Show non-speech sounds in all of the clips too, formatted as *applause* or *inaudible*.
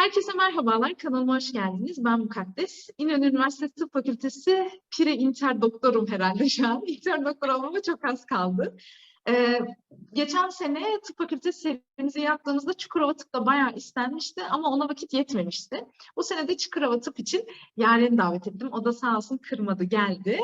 Herkese merhabalar, kanalıma hoş geldiniz. Ben Mukaddes. İnönü Üniversitesi Tıp Fakültesi Pire İnter Doktorum herhalde şu an. *laughs* İnter doktor olmama çok az kaldı. Ee, geçen sene tıp fakültesi serimizi yaptığımızda Çukurova Tıp'ta bayağı istenmişti ama ona vakit yetmemişti. Bu sene de Çukurova Tıp için Yaren'i davet ettim. O da sağ olsun kırmadı, geldi.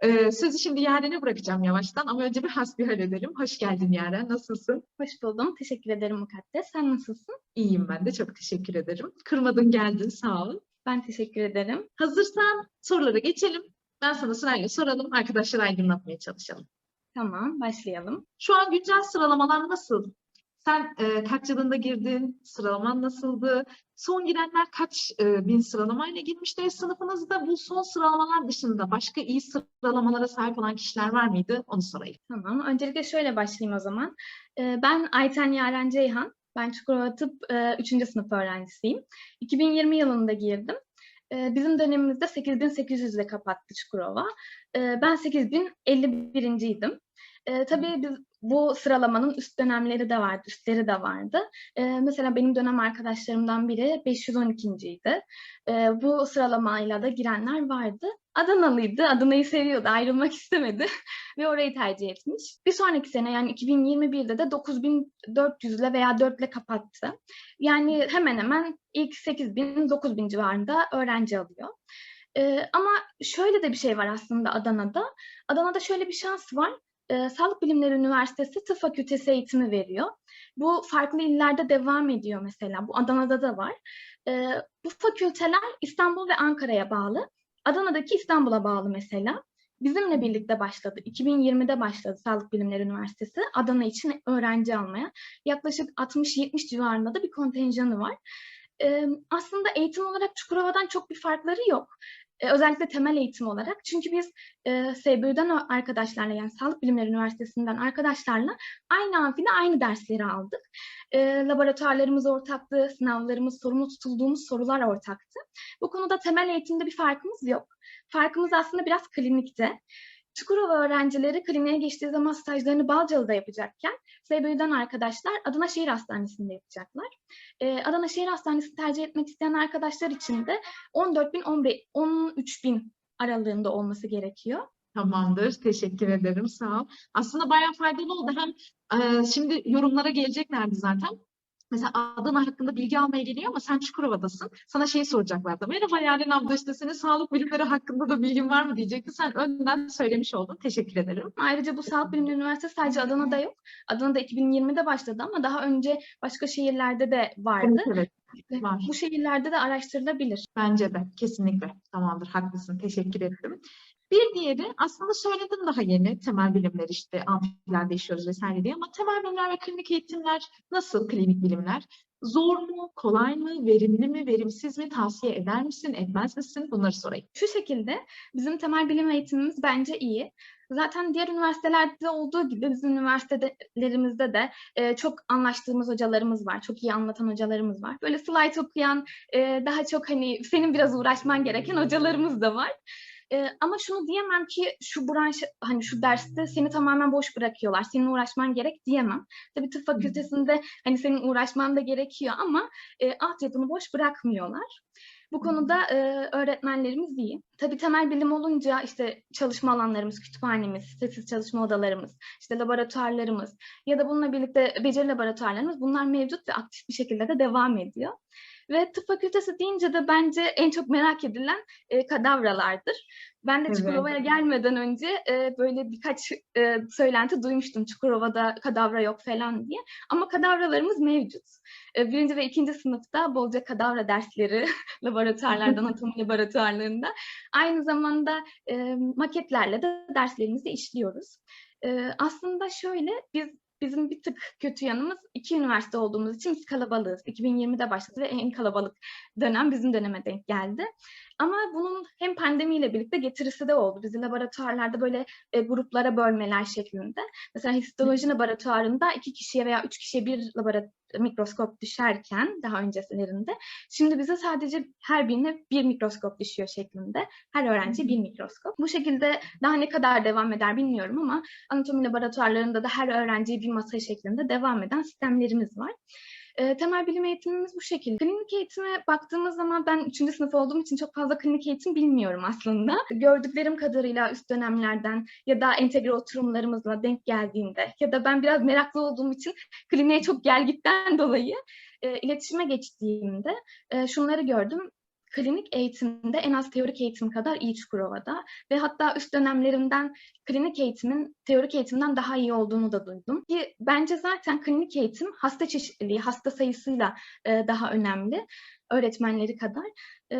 Ee, sözü şimdi Yaren'e bırakacağım yavaştan ama önce bir hasbihal edelim. Hoş geldin Yaren, nasılsın? Hoş buldum. Teşekkür ederim Mukaddes. Sen nasılsın? İyiyim ben de, çok teşekkür ederim. Kırmadın, geldin, sağ ol. Ben teşekkür ederim. Hazırsan sorulara geçelim. Ben sana sırayla soralım, arkadaşlar aydınlatmaya çalışalım. Tamam, başlayalım. Şu an güncel sıralamalar nasıl? Sen e, kaç yılında girdin? Sıralaman nasıldı? Son girenler kaç e, bin sıralamayla girmişti? Sınıfınızda bu son sıralamalar dışında başka iyi sıralamalara sahip olan kişiler var mıydı? Onu sorayım. Tamam. Öncelikle şöyle başlayayım o zaman. Ee, Ben Ayten Yaren Ceyhan. Ben Çukurova Tıp 3. sınıf öğrencisiyim. 2020 yılında girdim. Ee, Bizim dönemimizde 8800 ile kapattı Çukurova. Ee, Ben 8051. idim. Ee, tabii biz bu sıralamanın üst dönemleri de vardı, üstleri de vardı. Ee, mesela benim dönem arkadaşlarımdan biri 512. idi. Ee, bu sıralamayla da girenler vardı. Adanalıydı, Adana'yı seviyordu, ayrılmak *laughs* istemedi ve orayı tercih etmiş. Bir sonraki sene yani 2021'de de 9400 ile veya 4 ile kapattı. Yani hemen hemen ilk 8000, 9000 civarında öğrenci alıyor. Ee, ama şöyle de bir şey var aslında Adana'da. Adana'da şöyle bir şans var. Ee, Sağlık Bilimleri Üniversitesi Tıp Fakültesi eğitimi veriyor. Bu farklı illerde devam ediyor mesela. Bu Adana'da da var. Ee, bu fakülteler İstanbul ve Ankara'ya bağlı. Adana'daki İstanbul'a bağlı mesela. Bizimle birlikte başladı. 2020'de başladı Sağlık Bilimleri Üniversitesi Adana için öğrenci almaya. Yaklaşık 60-70 civarında da bir kontenjanı var. Ee, aslında eğitim olarak Çukurova'dan çok bir farkları yok. Ee, özellikle temel eğitim olarak. Çünkü biz e, SBÜ'den arkadaşlarla yani Sağlık Bilimleri Üniversitesi'nden arkadaşlarla aynı amfide aynı dersleri aldık. E, laboratuvarlarımız ortaktı, sınavlarımız, sorumlu tutulduğumuz sorular ortaktı. Bu konuda temel eğitimde bir farkımız yok. Farkımız aslında biraz klinikte. Çukurova öğrencileri kliniğe geçtiği zaman stajlarını Balcalı'da yapacakken SBÜ'den arkadaşlar Adana Şehir Hastanesi'nde yapacaklar. Ee, Adana Şehir Hastanesi tercih etmek isteyen arkadaşlar için de 14 bin 13 bin aralığında olması gerekiyor. Tamamdır. Teşekkür ederim. Sağ ol. Aslında bayağı faydalı oldu. Hem e, şimdi yorumlara geleceklerdi zaten. Mesela Adana hakkında bilgi almaya geliyor ama sen Çukurova'dasın. Sana şey soracaklardı. Merhaba Yaren abla işte senin sağlık bilimleri hakkında da bilgin var mı diyecekti. Sen önden söylemiş oldun. Teşekkür ederim. Ayrıca bu Sağlık Bilimleri Üniversitesi sadece Adana'da yok. Adana'da 2020'de başladı ama daha önce başka şehirlerde de vardı. Evet, evet. Var. Bu şehirlerde de araştırılabilir. Bence de kesinlikle. Tamamdır. Haklısın. Teşekkür ettim. Bir diğeri aslında söyledim daha yeni temel bilimler işte amfilerde işiyoruz vesaire diye ama temel bilimler ve klinik eğitimler nasıl klinik bilimler? Zor mu, kolay mı, verimli mi, verimsiz mi, tavsiye eder misin, etmez misin? Bunları sorayım. Şu şekilde bizim temel bilim eğitimimiz bence iyi. Zaten diğer üniversitelerde olduğu gibi bizim üniversitelerimizde de e, çok anlaştığımız hocalarımız var. Çok iyi anlatan hocalarımız var. Böyle slide okuyan, e, daha çok hani senin biraz uğraşman gereken hocalarımız da var. Ee, ama şunu diyemem ki şu branş hani şu derste seni tamamen boş bırakıyorlar. Senin uğraşman gerek diyemem. Tabii tıp fakültesinde hani senin uğraşman da gerekiyor ama e, altyapını boş bırakmıyorlar. Bu konuda e, öğretmenlerimiz iyi. Tabii temel bilim olunca işte çalışma alanlarımız, kütüphanemiz, sessiz çalışma odalarımız, işte laboratuvarlarımız ya da bununla birlikte beceri laboratuvarlarımız bunlar mevcut ve aktif bir şekilde de devam ediyor. Ve tıp fakültesi deyince de bence en çok merak edilen e, kadavralardır. Ben de Evet. Çukurova'ya gelmeden önce e, böyle birkaç e, söylenti duymuştum. Çukurova'da kadavra yok falan diye. Ama kadavralarımız mevcut. E, birinci ve ikinci sınıfta bolca kadavra dersleri *laughs* laboratuvarlarda, *laughs* anatomi laboratuvarlarında. Aynı zamanda e, maketlerle de derslerimizi işliyoruz. E, aslında şöyle biz Bizim bir tık kötü yanımız iki üniversite olduğumuz için biz kalabalığız. 2020'de başladı ve en kalabalık dönem bizim döneme denk geldi. Ama bunun hem pandemiyle birlikte getirisi de oldu. Bizi laboratuvarlarda böyle e, gruplara bölmeler şeklinde. Mesela histoloji laboratuvarında iki kişiye veya üç kişiye bir laboratuvar mikroskop düşerken daha öncelerinde şimdi bize sadece her birine bir mikroskop düşüyor şeklinde. Her öğrenci bir mikroskop. Bu şekilde daha ne kadar devam eder bilmiyorum ama anatomi laboratuvarlarında da her öğrenciye bir masa şeklinde devam eden sistemlerimiz var. E, temel bilim eğitimimiz bu şekilde. Klinik eğitime baktığımız zaman ben 3. sınıf olduğum için çok fazla klinik eğitim bilmiyorum aslında. Gördüklerim kadarıyla üst dönemlerden ya da entegre oturumlarımızla denk geldiğinde ya da ben biraz meraklı olduğum için kliniğe çok gelgitten dolayı e, iletişime geçtiğimde e, şunları gördüm. Klinik eğitimde en az teorik eğitim kadar iyi Çukurova'da ve hatta üst dönemlerimden klinik eğitimin teorik eğitimden daha iyi olduğunu da duydum. Ki bence zaten klinik eğitim hasta çeşitliliği, hasta sayısıyla e, daha önemli öğretmenleri kadar. E,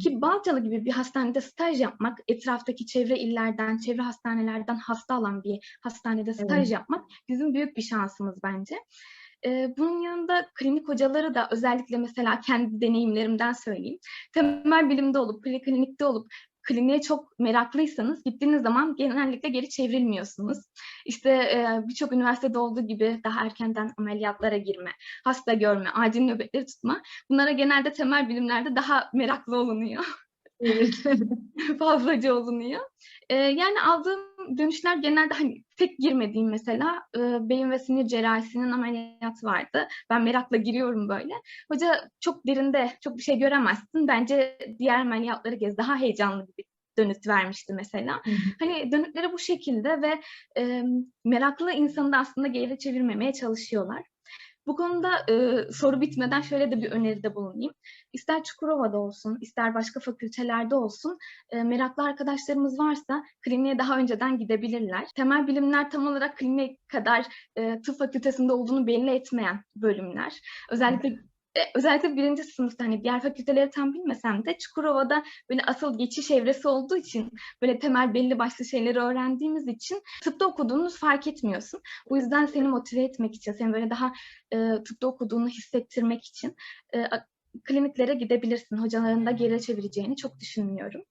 ki Balcalı gibi bir hastanede staj yapmak, etraftaki çevre illerden, çevre hastanelerden hasta alan bir hastanede staj Evet. yapmak bizim büyük bir şansımız bence. Bunun yanında klinik hocaları da özellikle mesela kendi deneyimlerimden söyleyeyim. Temel bilimde olup, preklinikte olup kliniğe çok meraklıysanız gittiğiniz zaman genellikle geri çevrilmiyorsunuz. İşte birçok üniversitede olduğu gibi daha erkenden ameliyatlara girme, hasta görme, acil nöbetleri tutma. Bunlara genelde temel bilimlerde daha meraklı olunuyor. *laughs* Fazlaca olunuyor. Ee, yani aldığım dönüşler genelde hani tek girmediğim mesela e, beyin ve sinir cerrahisinin ameliyatı vardı. Ben merakla giriyorum böyle. Hoca çok derinde çok bir şey göremezsin. Bence diğer ameliyatları gez daha heyecanlı bir dönüt vermişti mesela. Hı hı. Hani dönütleri bu şekilde ve e, meraklı insanı da aslında geri çevirmemeye çalışıyorlar. Bu konuda e, soru bitmeden şöyle de bir öneride bulunayım. İster Çukurova'da olsun, ister başka fakültelerde olsun e, meraklı arkadaşlarımız varsa kliniğe daha önceden gidebilirler. Temel bilimler tam olarak klinik kadar e, tıp fakültesinde olduğunu belli etmeyen bölümler. Özellikle özellikle birinci sınıfta hani diğer fakülteleri tam bilmesem de Çukurova'da böyle asıl geçiş evresi olduğu için böyle temel belli başlı şeyleri öğrendiğimiz için tıpta okuduğunuz fark etmiyorsun. Bu yüzden seni motive etmek için, seni böyle daha e, tıpta okuduğunu hissettirmek için e, kliniklere gidebilirsin. Hocaların da geri çevireceğini çok düşünmüyorum.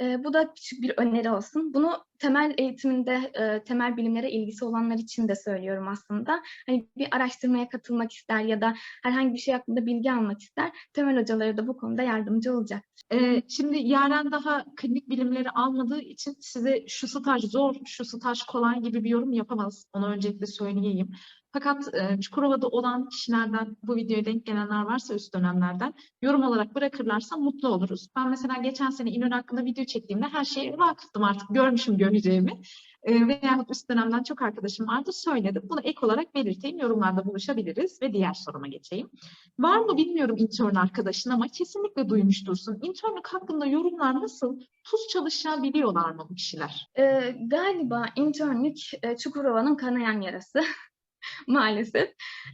E, bu da küçük bir öneri olsun. Bunu temel eğitiminde, e, temel bilimlere ilgisi olanlar için de söylüyorum aslında. Hani bir araştırmaya katılmak ister ya da herhangi bir şey hakkında bilgi almak ister. Temel hocaları da bu konuda yardımcı olacak. Ee, şimdi Yaren daha klinik bilimleri almadığı için size şu staj zor, şu staj kolay gibi bir yorum yapamaz. Onu öncelikle söyleyeyim. Fakat e, Çukurova'da olan kişilerden bu videoya denk gelenler varsa üst dönemlerden yorum olarak bırakırlarsa mutlu oluruz. Ben mesela geçen sene İnönü hakkında video çektiğimde her şeye vakıftım artık görmüşüm göreceğimi. E, veyahut üst dönemden çok arkadaşım vardı söyledi. Bunu ek olarak belirteyim yorumlarda buluşabiliriz ve diğer soruma geçeyim. Var mı bilmiyorum intern arkadaşın ama kesinlikle duymuştursun. İnternlük hakkında yorumlar nasıl? Tuz çalışacağı biliyorlar mı bu kişiler? E, galiba internlük e, Çukurova'nın kanayan yarası. *laughs* *laughs* maalesef.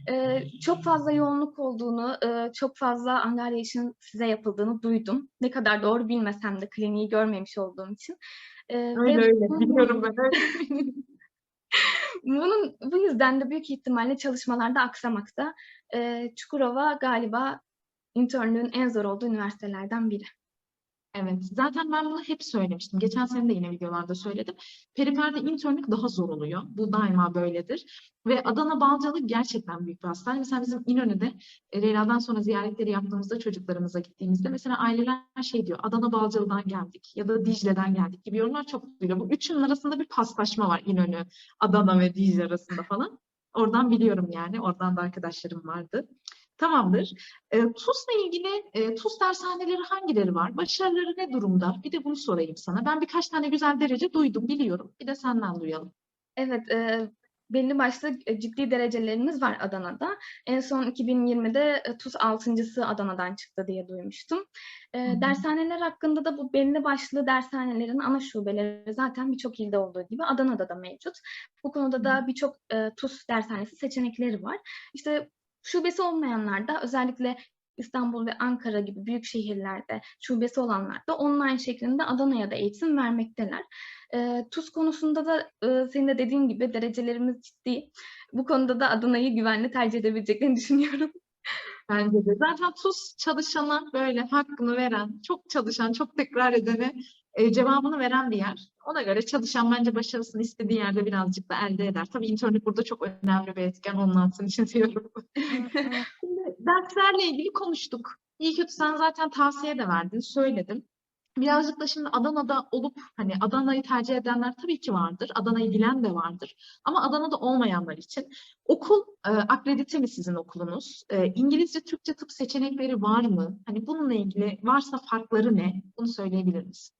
Ee, çok fazla yoğunluk olduğunu, e, çok fazla angarya size yapıldığını duydum. Ne kadar doğru bilmesem de kliniği görmemiş olduğum için. Ve Öyle öyle bunun- biliyorum ben. *laughs* Bunun bu yüzden de büyük ihtimalle çalışmalarda aksamakta. Ee, Çukurova galiba internlüğün en zor olduğu üniversitelerden biri. Evet, zaten ben bunu hep söylemiştim. Geçen sene de yine videolarda söyledim. Periferde internlük daha zor oluyor. Bu daima böyledir. Ve Adana Balcalı gerçekten büyük bir hastane. Mesela bizim İnönü'de e, Leyla'dan sonra ziyaretleri yaptığımızda çocuklarımıza gittiğimizde mesela aileler şey diyor. Adana Balcalı'dan geldik ya da Dicle'den geldik gibi yorumlar çok duyuluyor. Bu üçünün arasında bir paslaşma var İnönü, Adana ve Dicle arasında falan. Oradan biliyorum yani. Oradan da arkadaşlarım vardı. Tamamdır. E, TUS'la ilgili e, TUS dershaneleri hangileri var? Başarıları ne durumda? Bir de bunu sorayım sana. Ben birkaç tane güzel derece duydum, biliyorum. Bir de senden duyalım. Evet, e, belli başlı e, ciddi derecelerimiz var Adana'da. En son 2020'de e, TUS 6.sı Adana'dan çıktı diye duymuştum. E, dershaneler hakkında da bu belli başlı dershanelerin ana şubeleri zaten birçok ilde olduğu gibi Adana'da da mevcut. Bu konuda da birçok e, TUS dershanesi seçenekleri var. İşte şubesi olmayanlar da özellikle İstanbul ve Ankara gibi büyük şehirlerde şubesi olanlar da online şeklinde Adana'ya da eğitim vermekteler. E, TUS konusunda da e, senin de dediğin gibi derecelerimiz ciddi. Bu konuda da Adana'yı güvenli tercih edebileceklerini *laughs* düşünüyorum. Bence de. Zaten TUS çalışana böyle hakkını veren, çok çalışan, çok tekrar edene e, cevabını veren bir yer. Ona göre çalışan bence başarısını istediği yerde birazcık da elde eder. Tabii internlük burada çok önemli bir etken. Onun altını çiziyorum. *laughs* Şimdi derslerle ilgili konuştuk. İyi kötü sen zaten tavsiye de verdin, söyledin. Birazcık da şimdi Adana'da olup hani Adana'yı tercih edenler tabii ki vardır. Adana'yı bilen de vardır. Ama Adana'da olmayanlar için okul e, akredite mi sizin okulunuz? E, İngilizce, Türkçe tıp seçenekleri var mı? Hani bununla ilgili varsa farkları ne? Bunu söyleyebilir misin?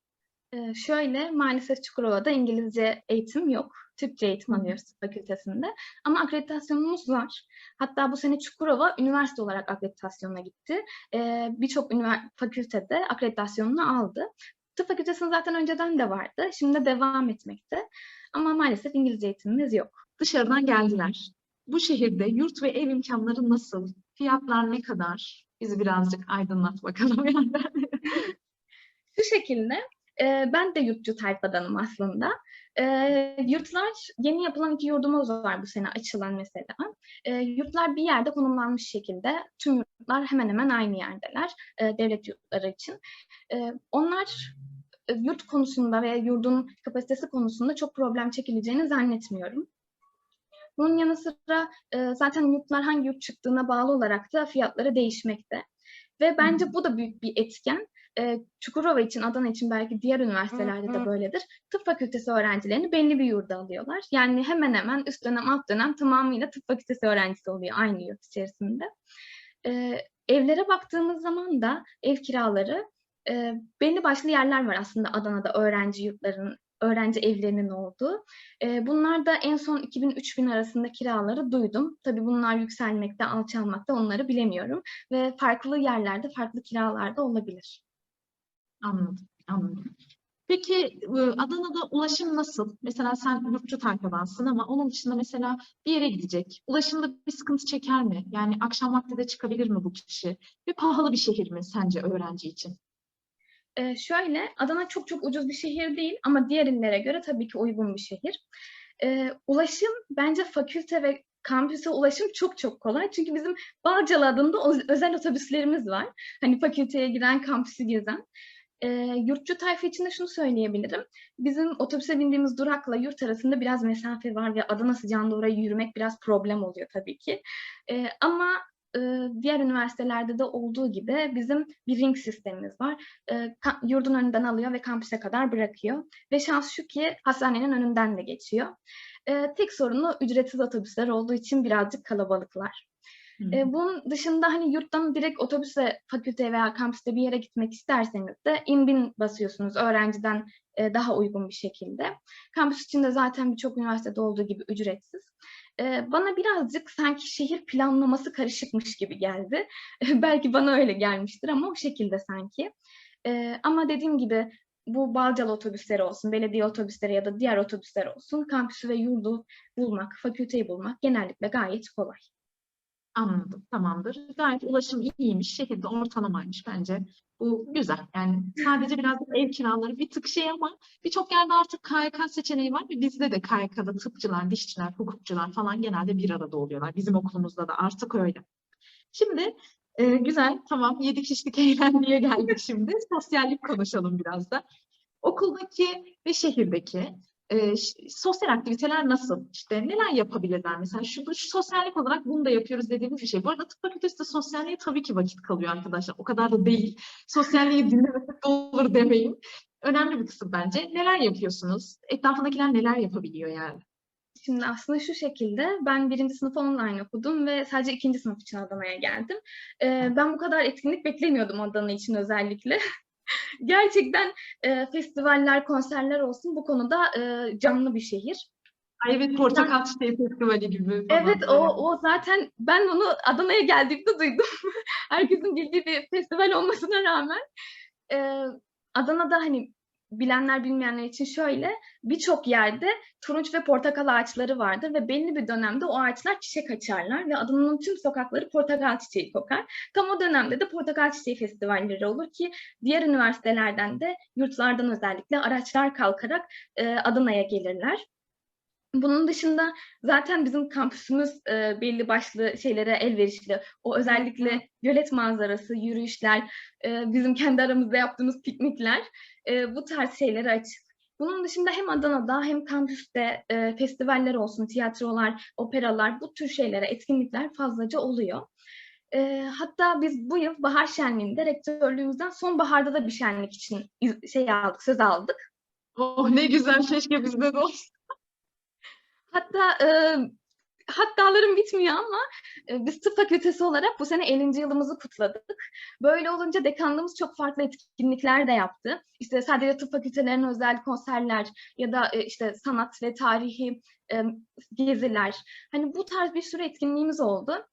Ee, şöyle, maalesef Çukurova'da İngilizce eğitim yok. Türkçe eğitim alıyoruz tıp fakültesinde. Ama akreditasyonumuz var. Hatta bu sene Çukurova üniversite olarak akreditasyonuna gitti. Ee, Birçok fakültede akreditasyonunu aldı. Tıp fakültesinin zaten önceden de vardı. Şimdi de devam etmekte. Ama maalesef İngilizce eğitimimiz yok. Dışarıdan geldiler. Bu şehirde yurt ve ev imkanları nasıl? Fiyatlar ne kadar? Bizi birazcık aydınlat bakalım yani. *laughs* Şu şekilde, e, ben de yurtçu tayfadanım aslında. E, yurtlar, yeni yapılan iki yurdumuz var bu sene açılan mesela. E, yurtlar bir yerde konumlanmış şekilde, tüm yurtlar hemen hemen aynı yerdeler e, devlet yurtları için. E, onlar yurt konusunda ve yurdun kapasitesi konusunda çok problem çekileceğini zannetmiyorum. Bunun yanı sıra e, zaten yurtlar hangi yurt çıktığına bağlı olarak da fiyatları değişmekte. Ve bence bu da büyük bir etken. E, Çukurova için, Adana için belki diğer üniversitelerde Hı de böyledir. Tıp fakültesi öğrencilerini belli bir yurda alıyorlar. Yani hemen hemen üst dönem, alt dönem tamamıyla tıp fakültesi öğrencisi oluyor aynı yurt içerisinde. E, evlere baktığımız zaman da ev kiraları e, belli başlı yerler var aslında Adana'da öğrenci yurtlarının, öğrenci evlerinin olduğu. E, bunlar da en son 2000-3000 arasında kiraları duydum. Tabii bunlar yükselmekte, alçalmakta onları bilemiyorum. Ve farklı yerlerde, farklı kiralarda olabilir. Anladım, anladım. Peki Adana'da ulaşım nasıl? Mesela sen yurtçu tayfadansın ama onun dışında mesela bir yere gidecek. Ulaşımda bir sıkıntı çeker mi? Yani akşam vakti de çıkabilir mi bu kişi? Ve pahalı bir şehir mi sence öğrenci için? Ee, şöyle, Adana çok çok ucuz bir şehir değil ama diğer illere göre tabii ki uygun bir şehir. Ee, ulaşım bence fakülte ve kampüse ulaşım çok çok kolay. Çünkü bizim Bağcalı adında özel otobüslerimiz var. Hani fakülteye giren, kampüsü gezen. Ee, yurtçu tayfa için de şunu söyleyebilirim. Bizim otobüse bindiğimiz durakla yurt arasında biraz mesafe var ve Adana sıcağında oraya yürümek biraz problem oluyor tabii ki. Ee, ama e, diğer üniversitelerde de olduğu gibi bizim bir ring sistemimiz var. E, ka- yurdun önünden alıyor ve kampüse kadar bırakıyor. Ve şans şu ki hastanenin önünden de geçiyor. E, tek sorunu ücretsiz otobüsler olduğu için birazcık kalabalıklar. E, bunun dışında hani yurttan direkt otobüse, fakülteye veya kampüste bir yere gitmek isterseniz de inbin basıyorsunuz öğrenciden e, daha uygun bir şekilde. Kampüs için de zaten birçok üniversitede olduğu gibi ücretsiz. E, bana birazcık sanki şehir planlaması karışıkmış gibi geldi. *laughs* Belki bana öyle gelmiştir ama o şekilde sanki. E, ama dediğim gibi bu Bağcalı otobüsleri olsun, belediye otobüsleri ya da diğer otobüsler olsun, kampüsü ve yurdu bulmak, fakülteyi bulmak genellikle gayet kolay. Anladım, tamamdır. Gayet ulaşım iyiymiş, şehirde ortalamaymış bence. Bu güzel. Yani sadece biraz ev kiraları bir tık şey ama birçok yerde artık KYK seçeneği var bizde de KYK'da tıpçılar, dişçiler, hukukçular falan genelde bir arada oluyorlar. Bizim okulumuzda da artık öyle. Şimdi e, güzel, tamam yedik içtik *laughs* eğlenmeye geldik şimdi. Sosyallik konuşalım biraz da. Okuldaki ve şehirdeki e, sosyal aktiviteler nasıl? İşte neler yapabilirler? Mesela şu, şu sosyallik olarak bunu da yapıyoruz dediğimiz bir şey. Bu arada tıp fakültesi de sosyalliğe tabii ki vakit kalıyor arkadaşlar. O kadar da değil. *laughs* Sosyalliği dinlemesek de olur demeyin. Önemli bir kısım bence. Neler yapıyorsunuz? Etrafındakiler neler yapabiliyor yani? Şimdi aslında şu şekilde ben birinci sınıf online okudum ve sadece ikinci sınıf için Adana'ya geldim. Ee, ben bu kadar etkinlik beklemiyordum Adana için özellikle. *laughs* Gerçekten e, festivaller, konserler olsun bu konuda e, canlı bir şehir. Evet Portakal Çiçeği Festivali gibi falan. Evet o, o zaten ben onu Adana'ya geldiğimde duydum. *laughs* Herkesin bildiği bir festival olmasına rağmen. Ee, Adana'da hani bilenler bilmeyenler için şöyle birçok yerde turunç ve portakal ağaçları vardır ve belli bir dönemde o ağaçlar çiçek açarlar ve Adana'nın tüm sokakları portakal çiçeği kokar. Tam o dönemde de portakal çiçeği festivalleri olur ki diğer üniversitelerden de yurtlardan özellikle araçlar kalkarak e, Adana'ya gelirler. Bunun dışında zaten bizim kampüsümüz e, belli başlı şeylere elverişli. O özellikle gölet manzarası, yürüyüşler, e, bizim kendi aramızda yaptığımız piknikler e, bu tarz şeylere açık. Bunun dışında hem Adana'da hem kampüste e, festivaller olsun, tiyatrolar, operalar bu tür şeylere, etkinlikler fazlaca oluyor. Ee, hatta biz bu yıl bahar şenliğinde rektörlüğümüzden sonbaharda da bir şenlik için şey aldık, söz aldık. Oh ne güzel keşke bizde de olsa. Hatta e, hattalarım bitmiyor ama e, biz tıp fakültesi olarak bu sene 50. yılımızı kutladık. Böyle olunca dekanlığımız çok farklı etkinlikler de yaptı. İşte sadece tıp fakültelerine özel konserler ya da e, işte sanat ve tarihi e, geziler. Hani bu tarz bir sürü etkinliğimiz oldu.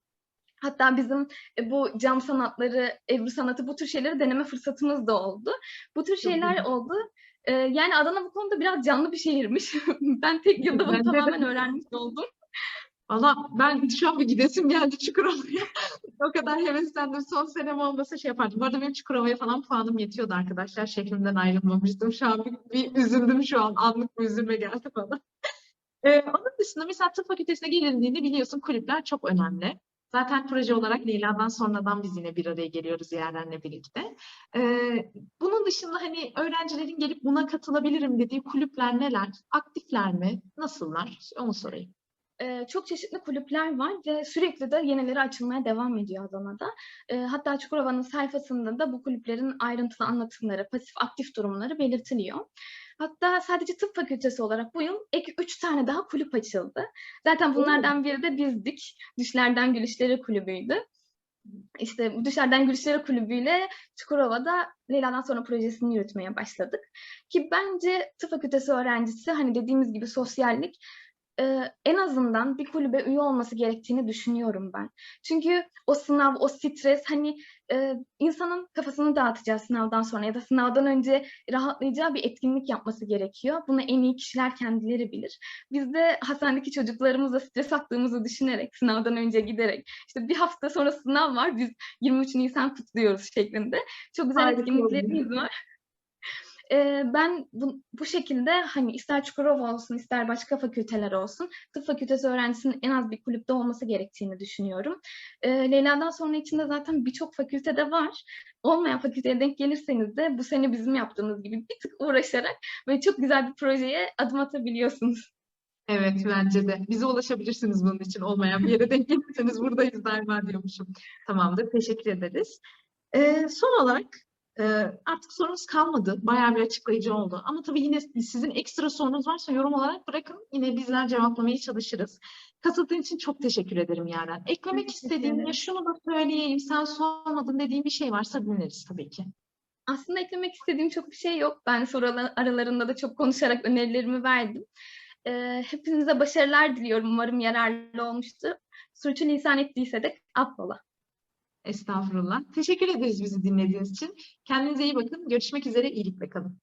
Hatta bizim bu cam sanatları, ebru sanatı bu tür şeyleri deneme fırsatımız da oldu. Bu tür şeyler oldu. E, yani Adana bu konuda biraz canlı bir şehirmiş. *laughs* ben tek yılda bunu de. tamamen öğrenmiş oldum. Valla ben şu an bir gidesim geldi Çukurova'ya. *laughs* o kadar heveslendim. Son senem olmasa şey yapardım. Bu arada benim Çukurova'ya falan puanım yetiyordu arkadaşlar. Şehrimden ayrılmamıştım. Şu an bir, bir üzüldüm şu an. Anlık bir üzülme geldi bana. *laughs* Ee, onun dışında mesela tıp fakültesine gelindiğinde biliyorsun kulüpler çok önemli. Zaten proje olarak Leyla'dan sonradan biz yine bir araya geliyoruz Yaren'le birlikte. Ee, bunun dışında hani öğrencilerin gelip buna katılabilirim dediği kulüpler neler? Aktifler mi? Nasıllar? Onu sorayım. Ee, çok çeşitli kulüpler var ve sürekli de yenileri açılmaya devam ediyor Adana'da. Ee, hatta Çukurova'nın sayfasında da bu kulüplerin ayrıntılı anlatımları, pasif aktif durumları belirtiliyor. Hatta sadece tıp fakültesi olarak bu yıl ek üç tane daha kulüp açıldı. Zaten bunlardan biri de bizdik. Düşlerden Gülüşleri Kulübü'ydü. İşte bu Düşlerden Gülüşleri Kulübü'yle Çukurova'da Leyla'dan sonra projesini yürütmeye başladık. Ki bence tıp fakültesi öğrencisi hani dediğimiz gibi sosyallik e, en azından bir kulübe üye olması gerektiğini düşünüyorum ben. Çünkü o sınav, o stres hani e, insanın kafasını dağıtacağı sınavdan sonra ya da sınavdan önce rahatlayacağı bir etkinlik yapması gerekiyor. Bunu en iyi kişiler kendileri bilir. Biz de hastanedeki çocuklarımızla stres attığımızı düşünerek, sınavdan önce giderek, işte bir hafta sonra sınav var, biz 23 Nisan kutluyoruz şeklinde. Çok güzel Harika etkinliklerimiz var. Ee, ben bu, bu şekilde hani ister Çukurova olsun ister başka fakülteler olsun tıp fakültesi öğrencisinin en az bir kulüpte olması gerektiğini düşünüyorum. Ee, Leyla'dan sonra içinde zaten birçok fakültede var. Olmayan fakülteye denk gelirseniz de bu sene bizim yaptığımız gibi bir tık uğraşarak böyle çok güzel bir projeye adım atabiliyorsunuz. Evet bence de. Bize ulaşabilirsiniz bunun için olmayan bir yere denk gelirseniz buradayız daima diyormuşum. Tamamdır. Teşekkür ederiz. Ee, son olarak e, artık sorunuz kalmadı. Bayağı bir açıklayıcı oldu. Ama tabii yine sizin ekstra sorunuz varsa yorum olarak bırakın. Yine bizler cevaplamaya çalışırız. Katıldığın için çok teşekkür ederim Yaren. Eklemek ederim. ya şunu da söyleyeyim sen sormadın dediğin bir şey varsa dinleriz tabii ki. Aslında eklemek istediğim çok bir şey yok. Ben soru ara- aralarında da çok konuşarak önerilerimi verdim. Ee, hepinize başarılar diliyorum. Umarım yararlı olmuştur. Sürçülisan ettiyse de affola. Estağfurullah. Teşekkür ederiz bizi dinlediğiniz için. Kendinize iyi bakın. Görüşmek üzere. İyilikle kalın.